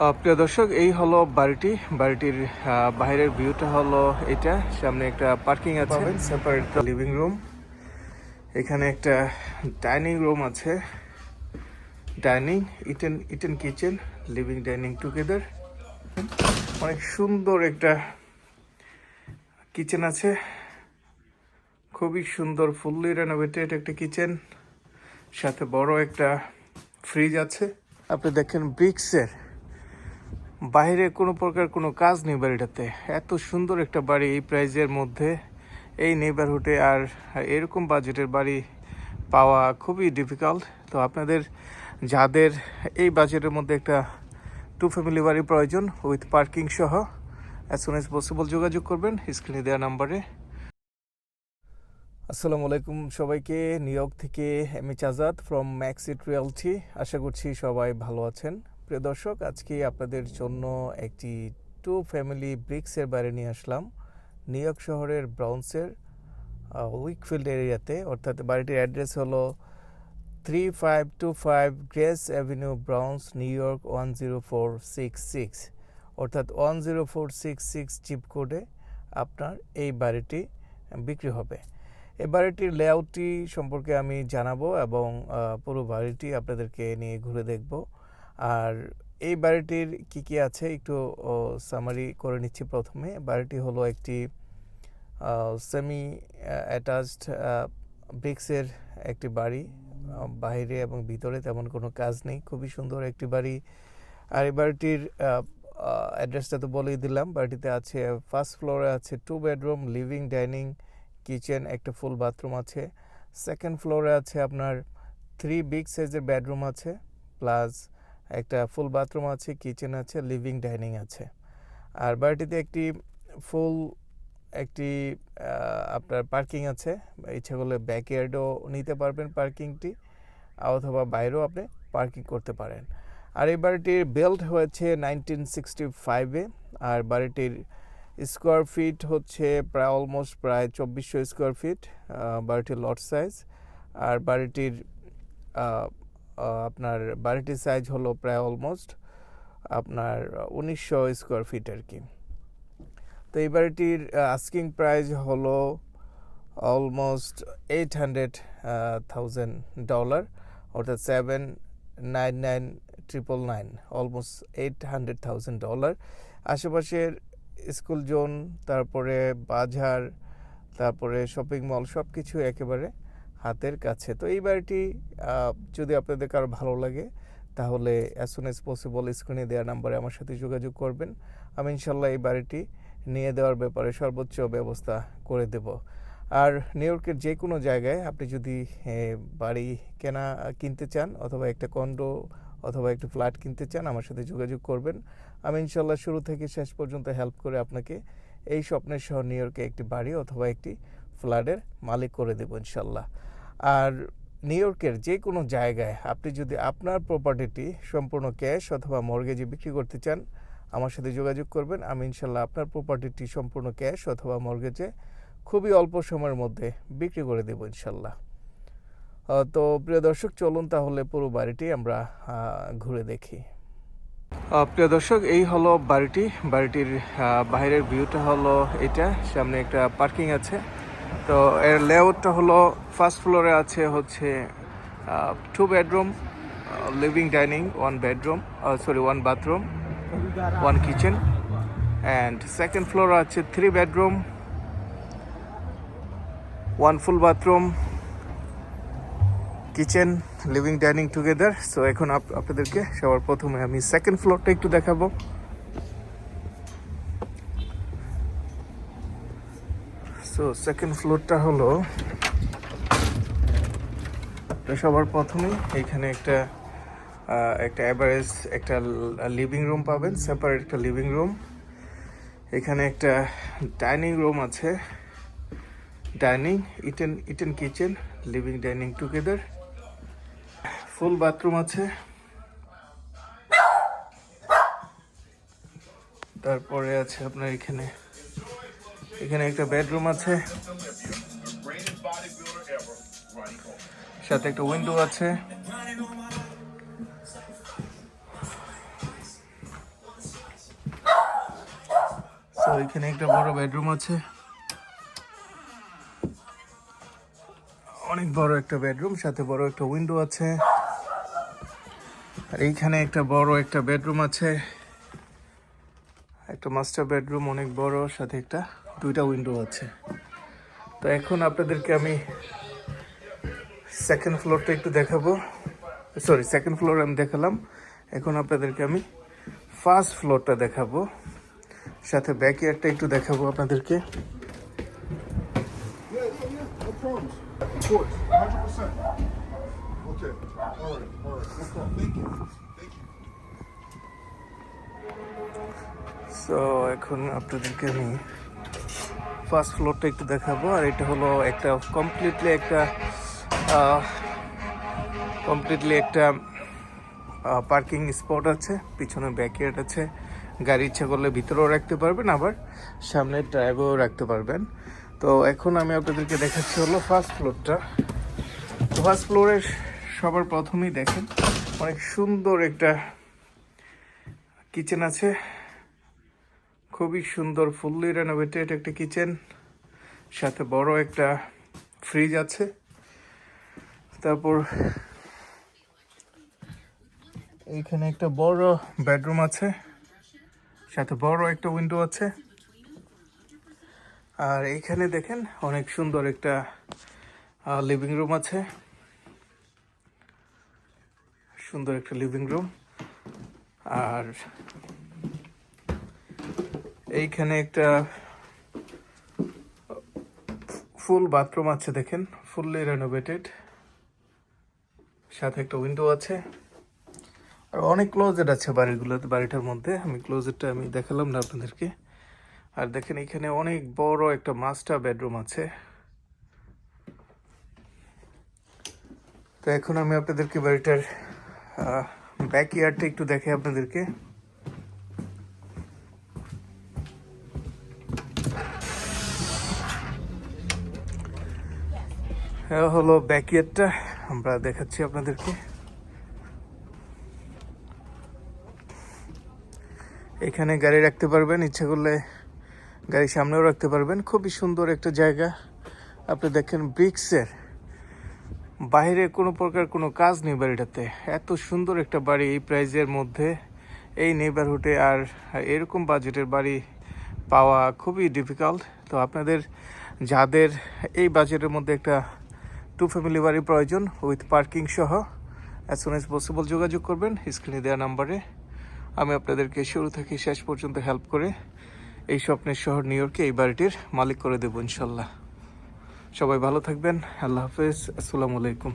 প্রিয় দর্শক এই হলো বাড়িটি। বাড়িটির বাইরের ভিউটা হলো এটা। সামনে একটা পার্কিং আছে। সেপারেট লিভিং রুম এখানে একটা ডাইনিং রুম আছে। Dining eat in eat in kitchen living dining together. অনেক সুন্দর একটা কিচেন আছে। খুবই সুন্দর ফুললি রেনোভেটেড একটা কিচেন। সাথে বড় একটা ফ্রিজ আছে। আপনি দেখেন ব্রিক্সের বাইরে কোনো প্রকার কোনো কাজ নেই বাড়িটাতে। এত সুন্দর একটা বাড়ি এই প্রাইজের মধ্যে। এই নেইবারহুডে আর এরকম বাজেটের বাড়ি পাওয়া খুবই ডিফিকাল্ট তো আপনাদের, যাদের এই বাজেটের মধ্যে একটা টু ফ্যামিলি বাড়ি প্রয়োজন উইথ পার্কিং সহ অ্যাজ সুন এজ পসিবল যোগাযোগ করবেন স্ক্রিনে দেওয়া নাম্বারে আসসালামু আলাইকুম সবাইকে। নিউ ইয়র্ক থেকে M H Azad from Maxit Realty আশা করছি সবাই ভালো আছেন। প্রিয় দর্শক, আজকে আপনাদের জন্য একটি টু ফ্যামিলি ব্রিক্সের বাইরে নিয়ে আসলাম। নিউ ইয়র্ক শহরের ব্রাউন্সের উইকফিল্ড এরিয়াতে, অর্থাৎ বাড়িটির অ্যাড্রেস হলো three five two five Grace Avenue Bronx New York one zero four six six অর্থাৎ one zero four six six zip কোডে আপনার এই বাড়িটি বিক্রি হবে। এই বাড়িটির লেআউটটি সম্পর্কে আমি জানাব এবং পুরো বাড়িটি আপনাদেরকে নিয়ে ঘুরে দেখব। আর এই বাড়িটির কি কি আছে একটু সামারি করে নিচ্ছি প্রথমে। বাড়িটি হলো একটি সেমি অ্যাটাচড ব্রিক্সের একটি বাড়ি। বাইরে এবং ভিতরে তেমন কোনো কাজ নেই, খুবই সুন্দর একটি বাড়ি। আর এই বাড়িটির অ্যাড্রেসটা তো বলেই দিলাম, বাড়িটিতে আছে ফার্স্ট ফ্লোরে আছে two bedroom living dining kitchen একটা ফুল বাথরুম আছে। সেকেন্ড ফ্লোরে আছে আপনার থ্রি বিগ সাইজের বেডরুম আছে প্লাস একটা ফুল বাথরুম আছে কিচেন আছে লিভিং ডাইনিং আছে। আর বাড়িটিতে একটি ফুল একটি আপনার পার্কিং আছে। ইচ্ছা করলে ব্যাকইয়ার্ডও নিতে পারবেন পার্কিংটি অথবা বাইরেও আপনি পার্কিং করতে পারেন। আর এই বাড়িটির বেল্ট হয়েছে নাইনটিন সিক্সটি ফাইভে আর বাড়িটির স্কোয়ার ফিট হচ্ছে প্রায় অলমোস্ট প্রায় চব্বিশশো স্কোয়ার ফিট বাড়িটির লট সাইজ আর বাড়িটির আপনার বাড়িটির সাইজ হলো প্রায় অলমোস্ট আপনার উনিশশো স্কোয়ার ফিট আর কি। তো এই বাড়িটির আস্কিং প্রাইস হলো almost eight hundred thousand dollar অর্থাৎ seven nine nine triple nine almost eight hundred thousand dollar আশেপাশের স্কুল জোন তারপরে বাজার, তারপরে শপিং মল সব কিছু একেবারে হাতের কাছে। তো এই বাড়িটি যদি আপনাদের কারও ভালো লাগে, তাহলে অ্যাজ সুন এজ পসিবল স্ক্রিনে দেওয়া নাম্বারে আমার সাথে যোগাযোগ করবেন। আমি ইনশাল্লাহ এই বাড়িটি নিয়ে দেওয়ার ব্যাপারে সর্বোচ্চ ব্যবস্থা করে দেব। আর নিউ ইয়র্কের যে কোনো জায়গায় আপনি যদি বাড়ি কেনা, কিনতে চান, অথবা একটা কন্ডো অথবা একটা ফ্ল্যাট কিনতে চান, আমার সাথে যোগাযোগ করবেন। আমি ইনশাল্লাহ শুরু থেকে শেষ পর্যন্ত হেল্প করে আপনাকে এই স্বপ্নের শহর নিউ ইয়র্কে একটি বাড়ি অথবা একটি ফ্ল্যাটের মালিক করে দেবো ইনশাল্লাহ আর নিউ ইয়র্কের যে কোনো জায়গায় আপনি যদি আপনার প্রপার্টিটি সম্পূর্ণ ক্যাশ অথবা মর্গেজে বিক্রি করতে চান, আমার সাথে যোগাযোগ করবেন। আমি ইনশাল্লাহ আপনার প্রপার্টিটি সম্পূর্ণ ক্যাশ অথবা মর্গেজে খুবই অল্প সময়ের মধ্যে বিক্রি করে দেবো ইনশাল্লাহ তো প্রিয় দর্শক, চলুন তাহলে পুরো বাড়িটি আমরা ঘুরে দেখি। প্রিয় দর্শক, এই হলো বাড়িটি। বাড়িটির বাইরের ভিউটা হলো এটা। সামনে একটা পার্কিং আছে। তো এর লেআউটটা হলো ফার্স্ট ফ্লোরে আছে হচ্ছে two bedroom living dining one bedroom sorry one bathroom one kitchen and second floor আছে three bedroom one full bathroom kitchen living dining together so এখন আপ- আপনাদেরকে সবার প্রথমে আমি সেকেন্ড ফ্লোরটা একটু দেখাবো। সো সেকেন্ড ফ্লোরটা হলো সবার প্রথমেই। এখানে একটা একটা অ্যাভারেজ একটা লিভিং রুম পাবেন সেপারেট একটা লিভিং রুম এখানে একটা ডাইনিং রুম আছে। Dining eat in eat in kitchen living dining together full bathroom আছে। তারপরে আছে আপনার এখানে এখানে একটা বেডরুম আছে। সাথে একটা উইন্ডো আছে। এখানে একটা বড় বেডরুম আছে। অনেক বড় একটা বেডরুম সাথে বড় একটা উইন্ডো আছে। আর এইখানে একটা বড় একটা বেডরুম আছে। একটা মাস্টার বেডরুম অনেক বড়, সাথে একটা দুইটা উইন্ডো আছে তো এখন আপনাদেরকে আমি সেকেন্ড ফ্লোরটা একটু দেখাবো সরি সেকেন্ড ফ্লোর আমি দেখালাম এখন আপনাদেরকে আমি ফার্স্ট ফ্লোরটা দেখাবো সাথে ব্যাকইয়ার্ডটা একটু দেখাবো আপনাদেরকে Yeah, yeah, yeah. No problems. Of course. 100%. Okay. All right. All right. No problem. Thank you. Thank you. So এখন আপনাদেরকে আমি ফার্স্ট ফ্লোরটা একটু দেখাবো, আর এটা হলো একটা কমপ্লিটলি একটা কমপ্লিটলি একটা পার্কিং স্পট আছে, পিছনে ব্যাকইয়ার্ড আছে। গাড়ি ইচ্ছা করলে ভিতরেও রাখতে পারবেন, আবার সামনে ড্রাইভেও রাখতে পারবেন। তো এখন আমি আপনাদেরকে দেখাচ্ছি হলো ফার্স্ট ফ্লোরটা ফার্স্ট ফ্লোরের সবার প্রথমেই দেখেন, অনেক সুন্দর একটা কিচেন আছে। খুবই সুন্দর ফুললি রেনোভেটেড একটা কিচেন সাথে বড় একটা ফ্রিজ আছে। তারপর এইখানে একটা বড় বেডরুম আছে। সাথে বড় একটা উইন্ডো আছে। আর এইখানে দেখেন অনেক সুন্দর একটা লিভিং রুম আছে। সুন্দর একটা লিভিং রুম আর এইখানে একটা ফুল বাথরুম আছে দেখেন, ফুললি রেনোভেটেড সাথে একটা উইন্ডো আছে। আর অনেক ক্লোজেট আছে বাড়িগুলোতে বাড়িটার মধ্যে। আমি ক্লোজেটটা আমি দেখালাম না আপনাদেরকে। আর দেখেন এখানে অনেক বড় একটা মাস্টার বেডরুম আছে। তো এখন আমি আপনাদেরকে বাড়িটার ব্যাক ইয়ার্ডটা একটু দেখে আপনাদেরকে। হলো ব্যাকইয়ার্ডটা আমরা দেখাচ্ছি আপনাদেরকে। এখানে গাড়ি রাখতে পারবেন, ইচ্ছা করলে গাড়ি সামনেও রাখতে পারবেন। খুবই সুন্দর একটা জায়গা। আপনি দেখেন ব্রিক্সের। বাইরে কোনো প্রকার কোনো কাজ নেই বাড়িটাতে। এত সুন্দর একটা বাড়ি এই প্রাইজের মধ্যে। এই নেইবারহুডে আর এরকম বাজেটের বাড়ি পাওয়া খুবই ডিফিকাল্ট তো আপনাদের, যাদের এই বাজেটের মধ্যে একটা টু ফ্যামিলি বাড়ি প্রয়োজন উইথ পার্কিং সহ। অ্যাজ সুন এজ পসিবল যোগাযোগ করবেন, স্ক্রিনে দেওয়া নাম্বারে। আমি আপনাদেরকে শুরু থেকে শেষ পর্যন্ত হেল্প করে এই স্বপ্নের শহর নিউ ইয়র্কে এই বাড়িটির মালিক করে দেবো, ইনশাল্লাহ। সবাই ভালো থাকবেন, আল্লাহ হাফেজ, আসসালামু আলাইকুম।